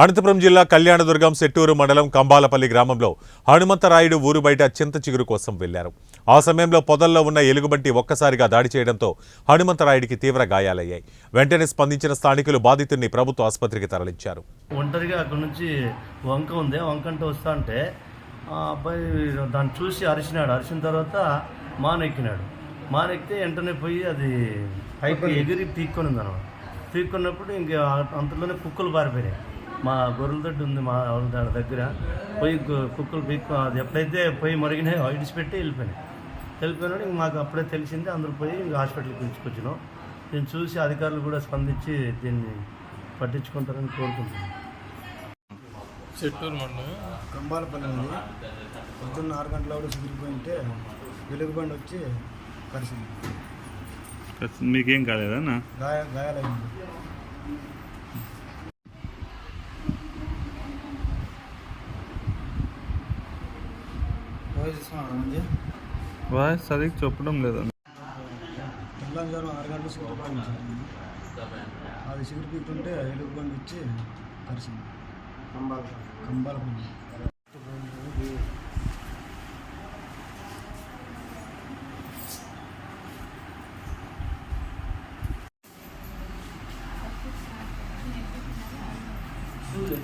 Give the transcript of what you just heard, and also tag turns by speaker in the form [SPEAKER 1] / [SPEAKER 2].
[SPEAKER 1] అనంతపురం జిల్లా కళ్యాణదుర్గం సెట్టూరు మండలం కంబాలపల్లి గ్రామంలో హనుమంతరాయుడు ఊరు బయట చింత చిగురు కోసం వెళ్ళారు. ఆ సమయంలో పొదల్లో ఉన్న ఎలుగుబంటి ఒక్కసారిగా దాడి చేయడంతో హనుమంతరాయుడికి తీవ్ర గాయాలయ్యాయి. వెంటనే స్పందించిన స్థానికులు బాధితుడిని ప్రభుత్వ ఆసుపత్రికి తరలించారు.
[SPEAKER 2] ఒంటరిగా అక్కడ నుంచి వంక ఉంది. ఆ వంక అంటే వస్తా అంటే ఆ అబ్బాయి దాన్ని చూసి అరిచినాడు. అరిచిన తర్వాత మానెక్కినాడు. మానెక్కితే వెంటనే పోయి అది పైకి ఎగిరి పీక్కొని ఉంది అనమాట పీక్కున్నప్పుడు ఇంక అంతలోనే కుక్కలు పారిపోయినాయి. మా గొర్రెల దొడ్డి ఉంది మా వాళ్ళ దాని దగ్గర. పోయి గు- కుక్కలు పీక్కు అది ఎప్పుడైతే పోయి మరిగినాయో ఇడిచిపెట్టి వెళ్ళిపోయినాయి వెళ్ళిపోయినాడు ఇంక మాకు అప్పుడే తెలిసింది అందరూ పోయి ఇంక హాస్పిటల్కి పిలుచుకొచ్చినాం. దీన్ని చూసి అధికారులు కూడా స్పందించి దీన్ని పట్టించుకుంటారని కోరుకుంటున్నాం
[SPEAKER 3] చెట్టూరు మండలం.
[SPEAKER 4] కంబాలపల్లి ఉంది పొద్దున్న ఆరు గంటల కూడా చిదిరిపోయింటే వెలుగుబండి వచ్చి కరిసింది.
[SPEAKER 5] మీకేం కాలేదన్నా?
[SPEAKER 4] గాయ గాయాలైంది.
[SPEAKER 5] వాయిస్ సరిగ్గా చెప్పడం లేదన్న
[SPEAKER 4] తెల్లారుజాము ఆరు గంటల చిదిరిపోయింది అది చిదిరిపోతుంటే వెలుగుబండి వచ్చి కరిసింది కంబాలపల్లి
[SPEAKER 2] చూడు